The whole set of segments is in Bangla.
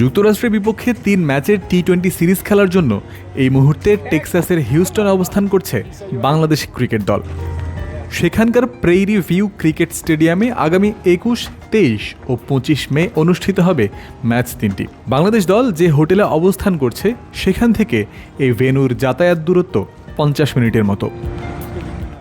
যুক্তরাষ্ট্রের বিপক্ষে তিন ম্যাচের টি টোয়েন্টি সিরিজ খেলার জন্য এই মুহূর্তে টেক্সাসের হিউস্টন অবস্থান করছে বাংলাদেশ ক্রিকেট দল। সেখানকার প্রেইরি ভিউ ক্রিকেট স্টেডিয়ামে আগামী একুশ, তেইশ ও পঁচিশ মে অনুষ্ঠিত হবে ম্যাচ তিনটি। বাংলাদেশ দল যে হোটেলে অবস্থান করছে, সেখান থেকে এই ভেন্যুর যাতায়াত দূরত্ব পঞ্চাশ মিনিটের মতো।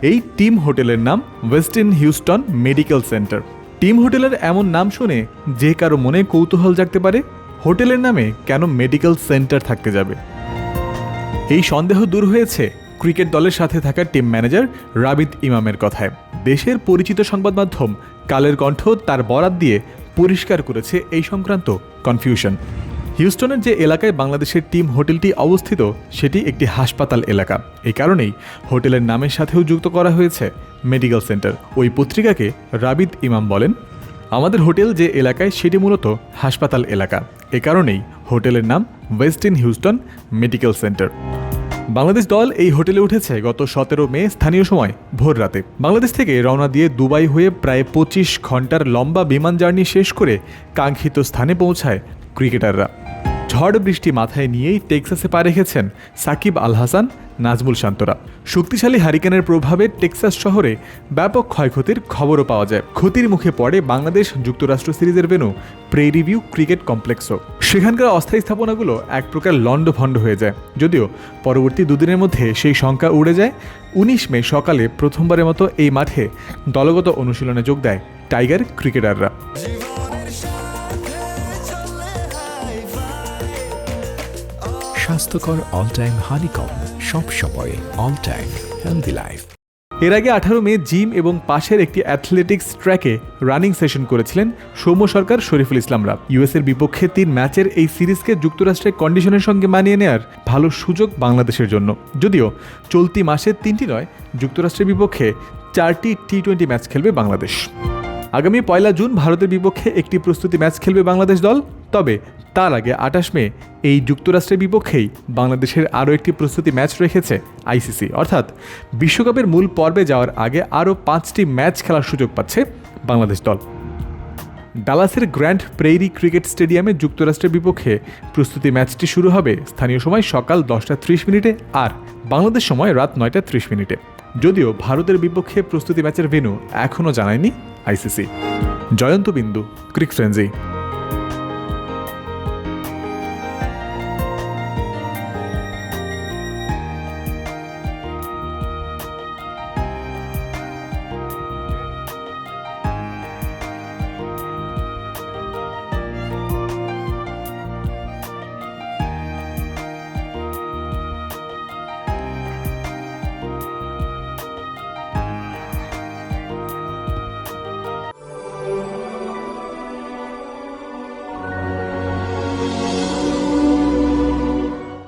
এই টিম হোটেলের নাম Westin Houston Medical Center. Team হোটেলের এমন নাম শুনে যে কারও মনে কৌতূহল জাগতে পারে হোটেলের নামে কেন মেডিকেল সেন্টার থাকতে যাবে? এই সন্দেহ দূর হয়েছে ক্রিকেট দলের সাথে থাকা টিম ম্যানেজার রাবিদ ইমামের কথায়। দেশের পরিচিত সংবাদ মাধ্যম কালের কণ্ঠ তার বরাত দিয়ে পরিষ্কার করেছে এই সংক্রান্ত কনফিউশন হিউস্টনের যে এলাকায় বাংলাদেশের টিম হোটেলটি অবস্থিত, সেটি একটি হাসপাতাল এলাকা। এই কারণেই হোটেলের নামের সাথেও যুক্ত করা হয়েছে মেডিকেল সেন্টার। ওই পত্রিকাকে রাবিদ ইমাম বলেন। আমাদের হোটেল যে এলাকায় সেটি মূলত হাসপাতাল এলাকা। এ কারণেই হোটেলের নাম Westin Houston Medical Center Bangladesh দল এই হোটেলে উঠেছে গত সতেরো মে স্থানীয় সময় ভোর রাতে। বাংলাদেশ থেকে রওনা দিয়ে দুবাই হয়ে প্রায় পঁচিশ ঘণ্টার লম্বা বিমান জার্নি শেষ করে কাঙ্ক্ষিত স্থানে পৌঁছায় ক্রিকেটাররা। ঝড় বৃষ্টি মাথায় নিয়েই টেক্সাসে পা রেখেছেন সাকিব আল হাসান, নাজমুল শান্তরা। শক্তিশালী হারিকেনের প্রভাবে টেক্সাস শহরে ব্যাপক ক্ষয়ক্ষতির খবরও পাওয়া যায়। ক্ষতির মুখে পড়ে বাংলাদেশ যুক্তরাষ্ট্র সিরিজের ভেনু প্রেরিভিউ ক্রিকেট কমপ্লেক্সও। সেখানকার অস্থায়ী স্থাপনাগুলো এক প্রকার লণ্ডভণ্ড হয়ে যায়। যদিও পরবর্তী দুদিনের মধ্যে সেই সংখ্যা উড়ে যায়, উনিশ মে সকালে প্রথমবারের মতো এই মাঠে দলগত অনুশীলনে যোগ দেয় টাইগার ক্রিকেটাররা। স্বাস্থ্যকর অল টাইম হানিকম সব সময় অল টাইম হেলদি লাইফ এর আগে আঠারো মে জিম এবং পাশের একটি অ্যাথলেটিক্স ট্র্যাকে রানিং সেশন করেছিলেন সৌম্য সরকার, শরীফুল ইসলামরা ইউএসের বিপক্ষে তিন ম্যাচের এই সিরিজকে যুক্তরাষ্ট্রের কন্ডিশনের সঙ্গে মানিয়ে নেয়ার ভালো সুযোগ বাংলাদেশের জন্য। যদিও চলতি মাসে তিনটি নয়, যুক্তরাষ্ট্রের বিপক্ষে চারটি টি টোয়েন্টি ম্যাচ খেলবে বাংলাদেশ। আগামী পয়লা জুন ভারতের বিপক্ষে একটি প্রস্তুতি ম্যাচ খেলবে বাংলাদেশ দল। তবে তার আগে আঠাশ মে এই যুক্তরাষ্ট্রের বিপক্ষেই বাংলাদেশের আরও একটি প্রস্তুতি ম্যাচ রেখেছে আইসিসি। অর্থাৎ বিশ্বকাপের মূল পর্বে যাওয়ার আগে আরও পাঁচটি ম্যাচ খেলার সুযোগ পাচ্ছে বাংলাদেশ দল। ডালাসের গ্র্যান্ড প্রেইরি ক্রিকেট স্টেডিয়ামে যুক্তরাষ্ট্রের বিপক্ষে প্রস্তুতি ম্যাচটি শুরু হবে স্থানীয় সময় সকাল দশটা ত্রিশ মিনিটে আর বাংলাদেশ সময় রাত নয়টা ত্রিশ মিনিটে। যদিও ভারতের বিপক্ষে প্রস্তুতি ম্যাচের ভেন্যু এখনও জানায়নি আইসিসি। জয়ন্ত বিন্দু, ক্রিক ফ্রেন্সি।